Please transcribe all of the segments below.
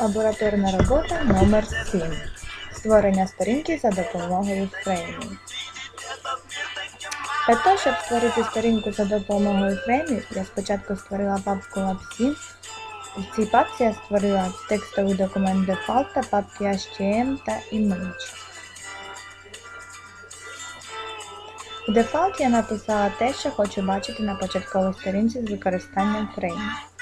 Лабораторна робота номер 7 Створення сторінки за допомогою фреймів. Для того, щоб створити сторінку за допомогою фреймів, я спочатку створила папку Lab7. В цій папці я створила текстовий документ Default та папки HTML та Image. У Default я написала те, що хочу бачити на початковій сторінці з використанням фреймів.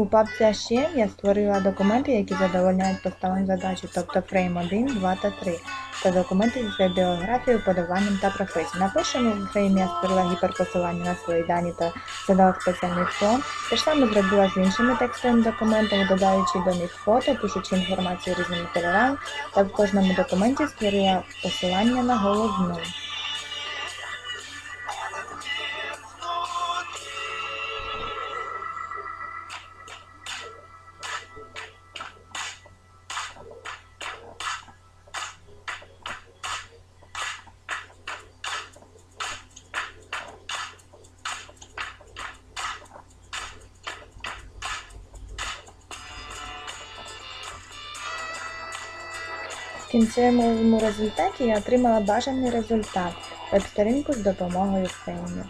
У папці HTML я створила документи, які задовольняють поставлену задачу, тобто фрейм 1, 2 та 3, та документи з біографією, подаванням та професією. На першому фреймі я створила гіперпосилання на свої дані та задала спеціальний фон. Те ж саме зробила з іншими текстовими документами, додаючи до них фото, пишучи інформацію різними кольорами, та в кожному документі створила посилання на головну. В кінцевому результаті я отримала бажаний результат веб-сторінку з допомогою фреймів.